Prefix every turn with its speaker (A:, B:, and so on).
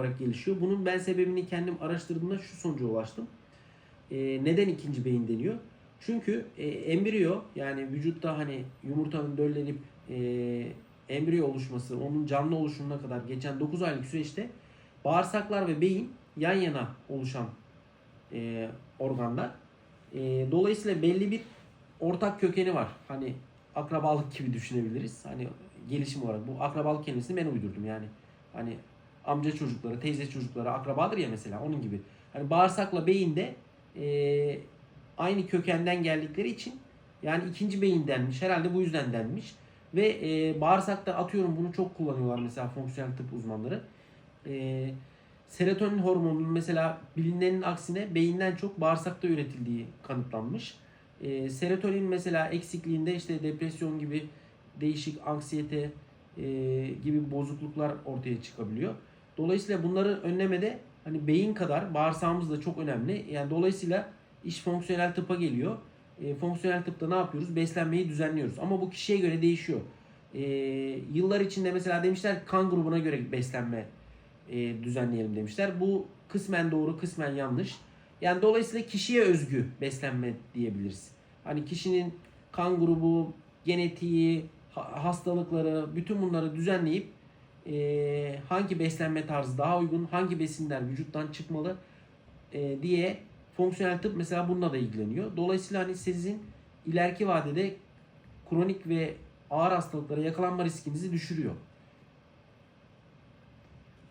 A: olarak gelişiyor. Bunun ben sebebini kendim araştırdığımda şu sonuca ulaştım. Ee, neden ikinci beyin deniyor? Çünkü e, embriyo yani vücutta hani yumurtanın döllenip e, embriyo oluşması, onun canlı oluşumuna kadar geçen 9 aylık süreçte bağırsaklar ve beyin yan yana oluşan e, organlar. E, dolayısıyla belli bir ortak kökeni var. Hani akrabalık gibi düşünebiliriz. Hani gelişim olarak. Bu akrabalık kelimesini ben uydurdum yani. Hani amca çocukları, teyze çocukları akrabadır ya mesela onun gibi. Hani bağırsakla beyin de e, aynı kökenden geldikleri için yani ikinci beyin denmiş. Herhalde bu yüzden denmiş. Ve e, bağırsakta atıyorum bunu çok kullanıyorlar mesela fonksiyonel tıp uzmanları. E, serotonin hormonunun mesela bilinenin aksine beyinden çok bağırsakta üretildiği kanıtlanmış. E, serotonin mesela eksikliğinde işte depresyon gibi değişik anksiyete e, gibi bozukluklar ortaya çıkabiliyor. Dolayısıyla bunları önlemede hani beyin kadar bağırsağımız da çok önemli. Yani dolayısıyla iş fonksiyonel tıpa geliyor. E, fonksiyonel tıpta ne yapıyoruz? Beslenmeyi düzenliyoruz. Ama bu kişiye göre değişiyor. E, yıllar içinde mesela demişler kan grubuna göre beslenme e, düzenleyelim demişler. Bu kısmen doğru, kısmen yanlış. Yani dolayısıyla kişiye özgü beslenme diyebiliriz. Hani kişinin kan grubu, genetiği, hastalıkları, bütün bunları düzenleyip e, hangi beslenme tarzı daha uygun, hangi besinler vücuttan çıkmalı e, diye fonksiyonel tıp mesela bununla da ilgileniyor. Dolayısıyla hani sizin ileriki vadede kronik ve ağır hastalıklara yakalanma riskinizi düşürüyor.